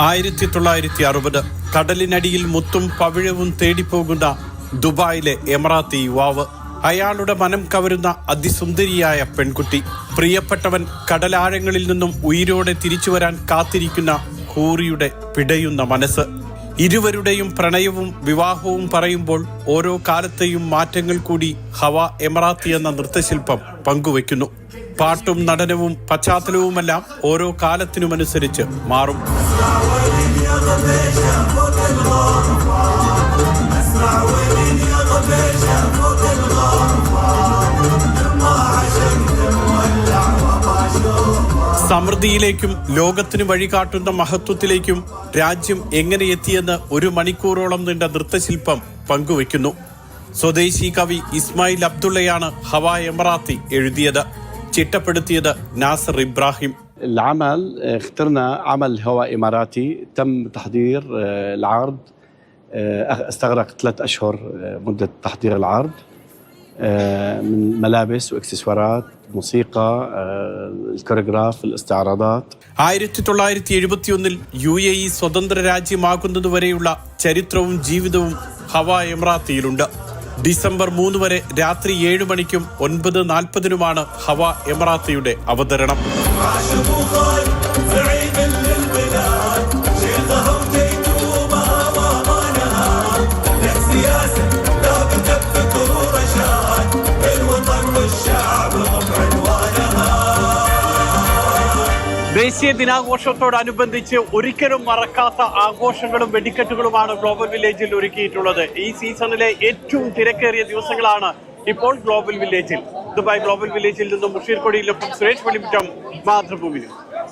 ആയിരത്തി തൊള്ളായിരത്തി അറുപത് കടലിനടിയിൽ മുത്തും പവിഴവും തേടിപ്പോകുന്ന ദുബായിലെ എമറാത്തി യുവാവ്. അയാളുടെ മനം കവരുന്ന അതിസുന്ദരിയായ പെൺകുട്ടി. പ്രിയപ്പെട്ടവൻ കടലാഴങ്ങളിൽ നിന്നും ഉയിരോടെ തിരിച്ചു വരാൻ കാത്തിരിക്കുന്ന ഹൂറിയുടെ പിടയുന്ന മനസ്സ്. ഇരുവരുടെയും പ്രണയവും വിവാഹവും പറയുമ്പോൾ ഓരോ കാലത്തെയും മാറ്റങ്ങൾ കൂടി ഹവ എമറാത്തി എന്ന നൃത്തശില്പം പങ്കുവയ്ക്കുന്നു. പാട്ടും നടനവും പശ്ചാത്തലവുമെല്ലാം ഓരോ കാലത്തിനുമനുസരിച്ച് മാറും. സമൃദ്ധിയിലേക്കും ലോകത്തിന് വഴികാട്ടുന്ന മഹത്വത്തിലേക്കും രാജ്യം എങ്ങനെ എത്തിയെന്ന് ഒരു മണിക്കൂറോളം നീണ്ട നൃത്തശില്പം പങ്കുവെക്കുന്നു സ്വദേശി കവി ഇസ്മായിൽ അബ്ദുള്ളയാണ് ഹവ എമറാത്തി എഴുതിയത്. ചിട്ടപ്പെടുത്തിയത് നാസർ ഇബ്രാഹിം. العمل اخترنا عمل هواء إماراتي تم تحضير آه، العرض آه، استغرق ثلاث أشهر آه، مدة تحضير العرض آه، من ملابس واكسسوارات موسيقى آه، الكوريغراف الاستعراضات ആയിരത്തി തൊള്ളായിരത്തി എഴുപത്തിയൊന്നിൽ യു എ ഇ സ്വതന്ത്ര രാജ്യമാകുന്നതുവരെയുള്ള ചരിത്രവും ജീവിതവും ഹവ എമറാത്തിയിലുണ്ട് ഡിസംബർ മൂന്ന് വരെ രാത്രി ഏഴ് മണിക്കും ഒൻപത് നാൽപ്പതിനുമാണ് ഹവ എമറാത്തിയുടെ അവതരണം. ദേശീയ ദിനാഘോഷത്തോടനുബന്ധിച്ച് ഒരിക്കലും മറക്കാത്ത ആഘോഷങ്ങളും വെടിക്കെട്ടുകളുമാണ് ഗ്ലോബൽ വില്ലേജിൽ ഒരുക്കിയിട്ടുള്ളത് ഈ സീസണിലെ ഏറ്റവും തിരക്കേറിയ ദിവസങ്ങളാണ് ഇപ്പോൾ ഗ്ലോബൽ വില്ലേജിൽ ദുബായ് ഗ്ലോബൽ വില്ലേജിൽ നിന്നും മുഷീർ സുരേഷ് വെളിമുറ്റം മാതൃഭൂമി ന്യൂസ്.